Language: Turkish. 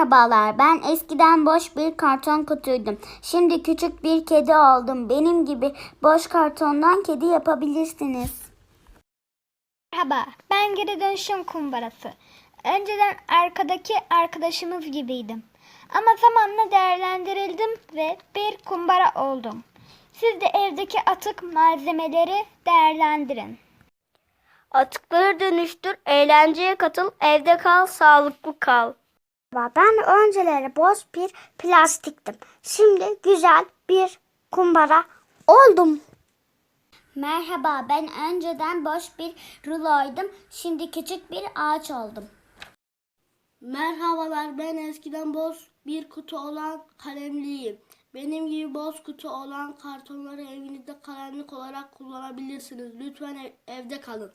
Merhabalar, ben eskiden boş bir karton kutuydum. Şimdi küçük bir kedi oldum. Benim gibi boş kartondan kedi yapabilirsiniz. Merhaba, ben geri dönüşüm kumbarası. Önceden arkadaki arkadaşımız gibiydim. Ama zamanla değerlendirildim ve bir kumbara oldum. Siz de evdeki atık malzemeleri değerlendirin. Atıkları dönüştür, eğlenceye katıl, evde kal, sağlıklı kal. Ben önceleri boş bir plastiktim. Şimdi güzel bir kumbara oldum. Merhaba, ben önceden boş bir ruloydum. Şimdi küçük bir ağaç oldum. Merhabalar ben eskiden boz bir kutu olan kalemliyim. Benim gibi boz kutu olan kartonları evinizde kalemlik olarak kullanabilirsiniz. Lütfen ev- evde kalın.